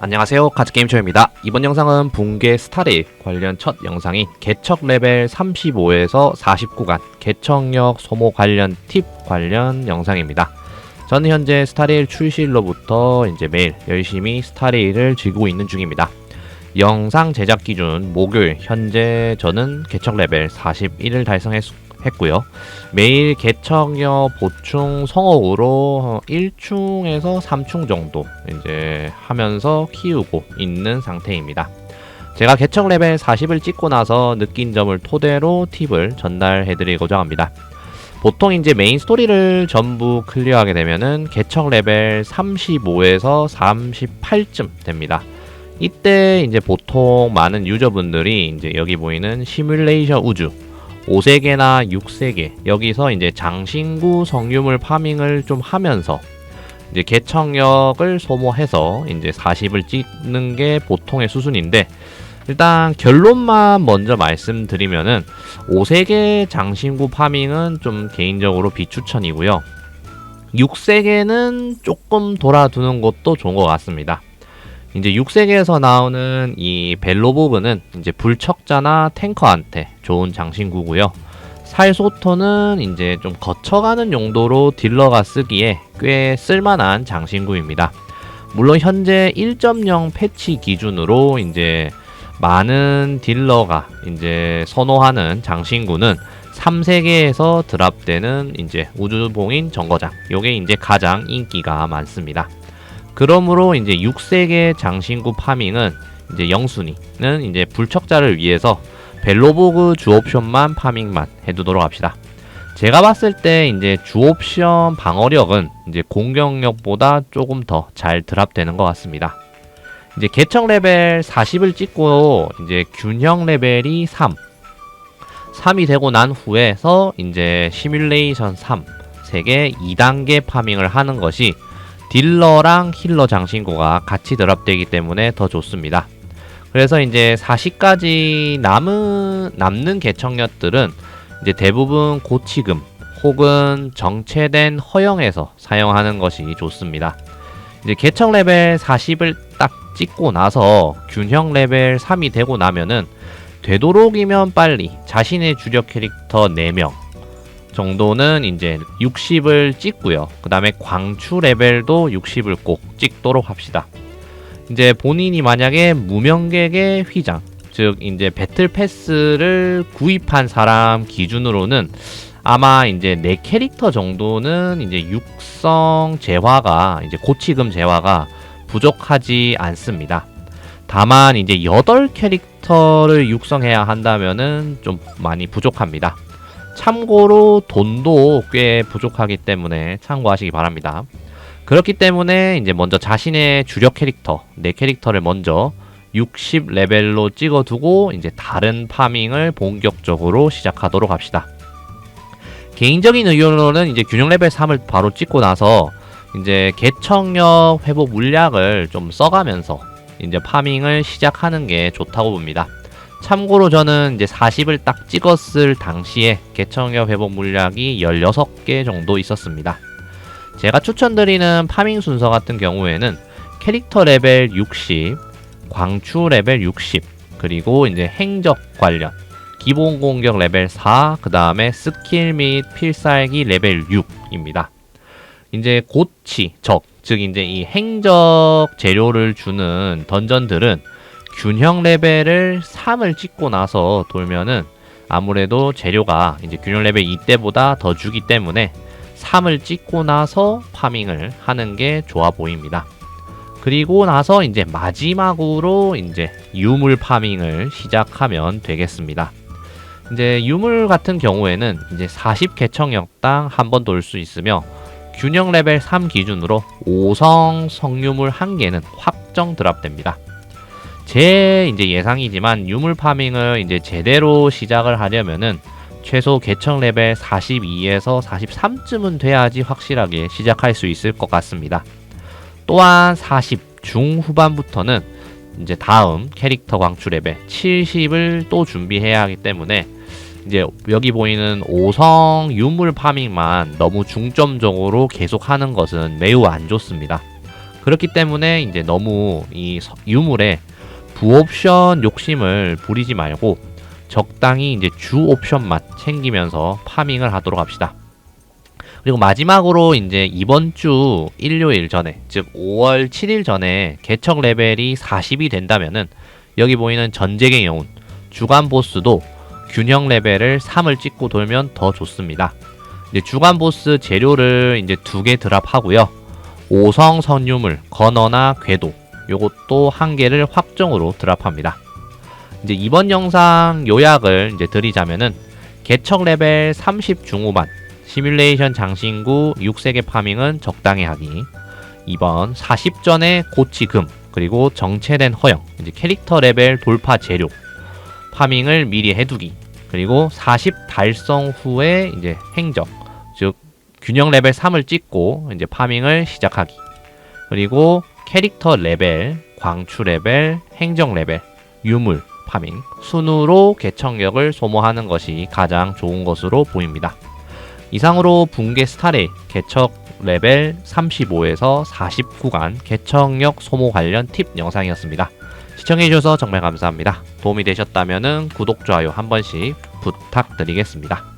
안녕하세요. 카즈게임쇼입니다. 이번 영상은 붕괴 스타레일 관련 첫 영상인 개척 레벨 35에서 49간 개척력 소모 관련 팁 관련 영상입니다. 저는 현재 스타레일 출시일로부터 이제 매일 열심히 스타레일을 즐기고 있는 중입니다. 영상 제작 기준 목요일 현재 저는 개척 레벨 41을 달성했 고요 매일 개척력 보충 성옥으로 1충에서 3충 정도 이제 하면서 키우고 있는 상태입니다. 제가 개척 레벨 40을 찍고 나서 느낀 점을 토대로 팁을 전달해 드리고자 합니다. 보통 이제 메인 스토리를 전부 클리어하게 되면은 개척 레벨 35에서 38쯤 됩니다. 이때 이제 보통 많은 유저분들이 이제 여기 보이는 시뮬레이션 우주 5세계나 6세계 여기서 이제 장신구 성유물 파밍을 좀 하면서 이제 개척력을 소모해서 이제 40을 찍는 게 보통의 수순인데 일단 결론만 먼저 말씀드리면은 5세계 장신구 파밍은 좀 개인적으로 비추천이고요. 6세계는 조금 돌아두는 것도 좋은 것 같습니다. 이제 6세계에서 나오는 이 벨로보그는 이제 불척자나 탱커한테 좋은 장신구고요. 살소토는 이제 좀 거쳐가는 용도로 딜러가 쓰기에 꽤 쓸만한 장신구입니다. 물론 현재 1.0 패치 기준으로 이제 많은 딜러가 이제 선호하는 장신구는 3세계에서 드랍되는 이제 우주봉인 정거장. 요게 이제 가장 인기가 많습니다. 그러므로 이제 6세계 장신구 파밍은 이제 영순이는 이제 불척자를 위해서 벨로보그 주옵션만 파밍만 해두도록 합시다. 제가 봤을 때 이제 주옵션 방어력은 이제 공격력보다 조금 더 잘 드랍되는 것 같습니다. 이제 개척 레벨 40을 찍고 이제 균형 레벨이 3. 3이 되고 난 후에서 이제 시뮬레이션 3 3개 2단계 파밍을 하는 것이 딜러랑 힐러 장신구가 같이 드랍되기 때문에 더 좋습니다. 그래서 이제 40까지 남은 남는 개척력들은 이제 대부분 고치금 혹은 정체된 허영에서 사용하는 것이 좋습니다. 이제 개척 레벨 40을 딱 찍고 나서 균형 레벨 3이 되고 나면은 되도록이면 빨리 자신의 주력 캐릭터 4명 정도는 이제 60을 찍고요. 그 다음에 광추 레벨도 60을 꼭 찍도록 합시다. 이제 본인이 만약에 무명객의 휘장, 즉 이제 배틀 패스를 구입한 사람 기준으로는 아마 이제 내 캐릭터 정도는 이제 육성 재화가 이제 고치금 재화가 부족하지 않습니다. 다만 이제 8 캐릭터를 육성해야 한다면은 좀 많이 부족합니다. 참고로 돈도 꽤 부족하기 때문에 참고하시기 바랍니다. 그렇기 때문에 이제 먼저 자신의 주력 캐릭터, 내 캐릭터를 먼저 60 레벨로 찍어두고 이제 다른 파밍을 본격적으로 시작하도록 합시다. 개인적인 의견으로는 이제 균형 레벨 3을 바로 찍고 나서 이제 개척력 회복 물약을 좀 써가면서 이제 파밍을 시작하는 게 좋다고 봅니다. 참고로 저는 이제 40을 딱 찍었을 당시에 개척력 회복 물약이 16개 정도 있었습니다. 제가 추천드리는 파밍 순서 같은 경우에는 캐릭터 레벨 60, 광추 레벨 60, 그리고 이제 행적 관련, 기본 공격 레벨 4, 그 다음에 스킬 및 필살기 레벨 6입니다. 이제 고치, 적, 즉 이제 이 행적 재료를 주는 던전들은 균형 레벨을 3을 찍고 나서 돌면은 아무래도 재료가 이제 균형 레벨 2때보다 더 주기 때문에 3을 찍고 나서 파밍을 하는 게 좋아 보입니다. 그리고 나서 이제 마지막으로 이제 유물 파밍을 시작하면 되겠습니다. 이제 유물 같은 경우에는 이제 40 개척력당 한 번 돌 수 있으며 균형 레벨 3 기준으로 5성 성유물 1개는 확정 드랍됩니다. 제 이제 예상이지만 유물 파밍을 이제 제대로 시작을 하려면은 최소 개척 레벨 42에서 43쯤은 돼야지 확실하게 시작할 수 있을 것 같습니다. 또한 40 중후반부터는 이제 다음 캐릭터 광추 레벨 70을 또 준비해야 하기 때문에 이제 여기 보이는 5성 유물 파밍만 너무 중점적으로 계속 하는 것은 매우 안 좋습니다. 그렇기 때문에 이제 너무 이 서- 유물에 부 옵션 욕심을 부리지 말고 적당히 이제 주 옵션만 챙기면서 파밍을 하도록 합시다. 그리고 마지막으로 이제 이번 주 일요일 전에 즉 5월 7일 전에 개척 레벨이 40이 된다면은 여기 보이는 전쟁의 영웅 주간 보스도 균형 레벨을 3을 찍고 돌면 더 좋습니다. 이제 주간 보스 재료를 이제 두 개 드랍하고요. 오성 선유물, 건어나 궤도 요것도 한 개를 확정으로 드랍합니다. 이제 이번 영상 요약을 이제 드리자면은 개척 레벨 30 중후반 시뮬레이션 장신구 6세계 파밍은 적당히 하기 2번 40전에 고치금 그리고 정체된 허영 이제 캐릭터 레벨 돌파 재료 파밍을 미리 해두기 그리고 40 달성 후에 이제 행적 즉 균형 레벨 3을 찍고 이제 파밍을 시작하기 그리고 캐릭터 레벨 광추 레벨 행정 레벨 유물 파밍 순으로 개척력을 소모하는 것이 가장 좋은 것으로 보입니다. 이상으로 붕괴 스타레이 개척 레벨 35에서 49간 개척력 소모 관련 팁 영상이었습니다. 시청해주셔서 정말 감사합니다. 도움이 되셨다면 구독, 좋아요 한 번씩 부탁드리겠습니다.